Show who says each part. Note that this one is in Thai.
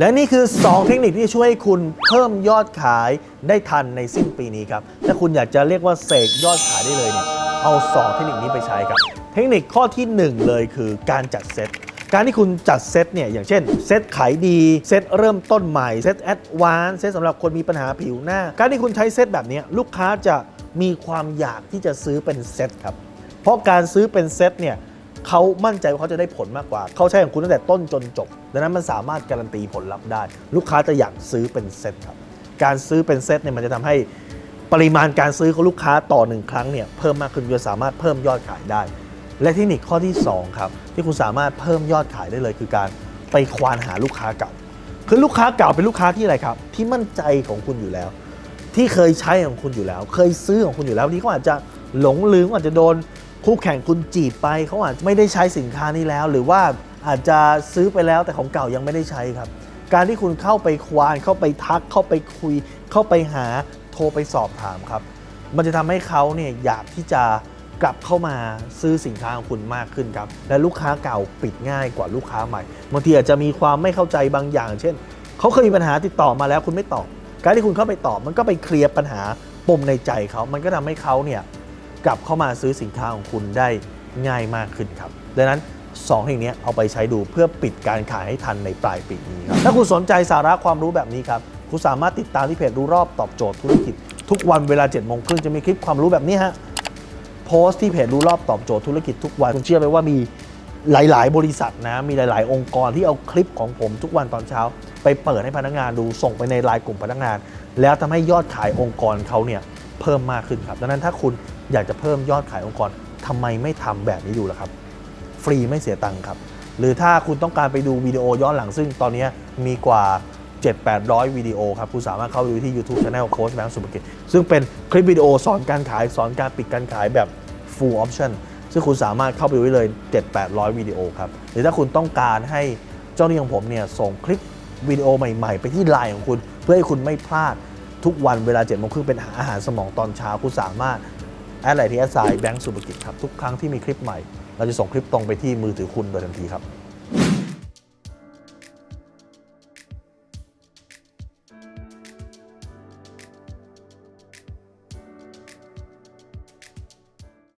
Speaker 1: และนี่คือ 2 เทคนิคที่ช่วยให้คุณเพิ่มยอดขายได้ทันในสิ้นปีนี้ครับ ถ้าคุณอยากจะเรียกว่าเสกยอดขายได้เลยเนี่ย เอา 2 เทคนิคนี้ไปใช้ครับ เทคนิคข้อทีหนึ่1 เลยคือการจัดเซต การที่คุณจัดเซตเนี่ย อย่างเช่น เซตขายดี เซตเริ่มต้นใหม่ เซตแอดวานซ์เซตสำหรับคนมีปัญหาผิวหน้า การที่คุณใช้เซตแบบนี้ลูกค้าจะมีความอยากที่จะซื้อเป็นเซตครับ เพราะการซื้อเป็นเซตเนี่ย เขามั่นใจว่าเขาจะได้ผลมากกว่า เขาใช้ของคุณตั้งแต่ต้นจนจบ ดังนั้นมันสามารถการันตีผลลัพธ์ได้ ลูกค้าจะอยากซื้อเป็นเซตครับ การซื้อเป็นเซตเนี่ยมันจะทำให้ปริมาณการซื้อของลูกค้าต่อหนึ่งครั้งเนี่ยเพิ่มมากขึ้นจะสามารถเพิ่มยอดขายได้ และเทคนิคข้อที่ 2 ครับ ที่คุณสามารถเพิ่มยอดขายได้เลย คือการไปควานหาลูกค้าเก่า คือลูกค้าเก่าเป็นลูกค้าที่อะไรครับ ที่มั่นใจของคุณอยู่แล้ว ที่เคยใช้ของคุณอยู่แล้ว เคยซื้อของคุณอยู่แล้ววันนี้เขาอาจจะหลงลืมอาจจะโดน คู่แข่งคุณจีบไปเขาอาจจะไม่ได้ใช้สินค้านี้แล้ว หรือว่าอาจจะซื้อไปแล้วแต่ของเก่ายังไม่ได้ใช้ครับ การที่คุณเข้าไปควานเข้าไปทักเข้าไปคุย เข้าไปหาโทรไปสอบถามครับ มันจะทำให้เขาเนี่ยอยากที่จะกลับเข้ามาซื้อสินค้าของคุณมากขึ้นครับ และลูกค้าเก่าปิดง่ายกว่าลูกค้าใหม่บางทีอาจจะมีความไม่เข้าใจบางอย่าง เช่นเขาเคยมีปัญหาติดต่อมาแล้วคุณไม่ตอบ การที่คุณเข้าไปตอบมันก็ไปเคลียร์ปัญหาปมในใจเขา มันก็ทำให้เขาเนี่ย กลับเข้ามาซื้อสินค้าของคุณได้ง่ายมากขึ้นครับ ดังนั้น2สิ่งนี้เอาไปใช้ดูเพื่อปิดการขายให้ทันในปลายปีนี้ครับ ถ้าคุณสนใจสาระความรู้แบบนี้ครับ คุณสามารถติดตามที่เพจรู้รอบตอบโจทย์ธุรกิจ ทุกวันเวลา7จ็ดโมงครึ่งจะมีคลิปความรู้แบบนี้ฮะ โพสต์ที่เพจรู้รอบตอบโจทย์ธุรกิจทุกวันคุณเชื่อไหมว่ามีหลาย ๆ บริษัทนะ มีหลาย ๆ องค์กรที่เอาคลิปของผมทุกวันตอนเช้า ไปเปิดให้พนักงานดู ส่งไปในไลน์กลุ่มพนักงาน แล้วทำให้ยอดขายองค์กรเขาเนี่ยเพิ่มมากขึ้นครับ ดังนั้นถ้าคุณ อยากจะเพิ่มยอดขายองค์กรทำไมไม่ทำแบบนี้ดูล่ะครับ ฟรีไม่เสียตังค์ครับ หรือถ้าคุณต้องการไปดูวิดีโอย้อนหลังซึ่งตอนนี้มีกว่า 7-800 วิดีโอครับ คุณสามารถเข้าไปดูที่ YouTube Channel โค้ชแบงค์สุภกิจ ซึ่งเป็นคลิปวิดีโอสอนการขายสอนการปิดการขายแบบ full option ซึ่งคุณสามารถเข้าไปดูได้เลย 7-800 วิดีโอครับ หรือถ้าคุณต้องการให้เจ้าหนี้ของผมเนี่ยส่งคลิปวิดีโอใหม่ๆ ไปที่ไลน์ของคุณ เพื่อให้คุณไม่พลาดทุกวันเวลา7จ็ดโมงครึ่งเป็นอาหารสมองตอนเช้าคุณสามารถ แอดไลน์ที่แอดไซแบงก์สุภกิจครับทุกครั้งที่มีคลิปใหม่ เราจะส่งคลิปตรงไปที่มือถือคุณโดยทันทีครับ